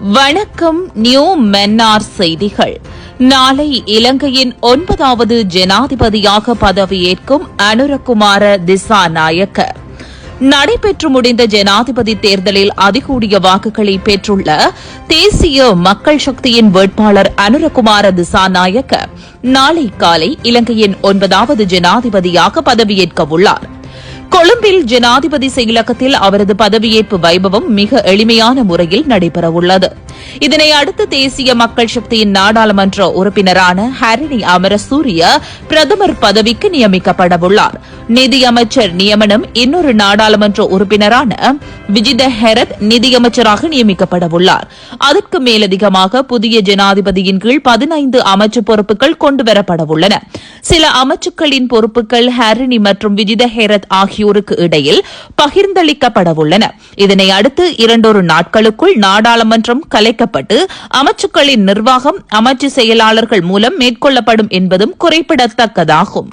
வணக்கம் நியூ மென்னார் செய்திகள். நாளை இலங்கையின் ஒன்பதாவது ஜனாதிபதியாக பதவியேற்கும் அனுரகுமார திசாநாயக்க. நடைபெற்று முடிந்த ஜனாதிபதி தேர்தலில் அதிகூடிய வாக்குகளை பெற்றுள்ள தேசிய மக்கள் சக்தியின் வேட்பாளர் அனுரகுமார திசாநாயக்க நாளை காலை இலங்கையின் ஒன்பதாவது ஜனாதிபதியாக பதவியேற்க உள்ளாா் கொழும்பில் ஜனாதிபதி செயலகத்தில் அவரது பதவியேற்பு வைபவம் மிக எளிமையான முறையில் நடைபெறவுள்ளது. இதனை அடுத்து தேசிய மக்கள் சக்தியின் நாடாளுமன்ற உறுப்பினரான ஹரிணி அமரசூரிய பிரதமர் பதவிக்கு நியமிக்கப்படவுள்ளார். நிதியமைச்சர் நியமனம் இன்னொரு நாடாளுமன்ற உறுப்பினரான விஜித ஹெரத் நிதியமைச்சராக நியமிக்கப்படவுள்ளார். அதற்கு மேலதிகமாக புதிய ஜனாதிபதியின் கீழ் பதினைந்து அமைச்சு பொறுப்புகள் கொண்டுவரப்படவுள்ளன. சில அமைச்சுக்களின் பொறுப்புகள் ஹரிணி மற்றும் விஜித ஹெரத் ஆகியோருக்கு இடையில் பகிர்ந்தளிக்கப்படவுள்ளன. இதனை அடுத்து இரண்டொரு நாட்களுக்குள் நாடாளுமன்றம் கலைக்கப்பட்டு அமைச்சுக்களின் நிர்வாகம் அமைச்சு செயலாளர்கள் மூலம் மேற்கொள்ளப்படும் என்பதும் குறிப்பிடத்தக்கதாகும்.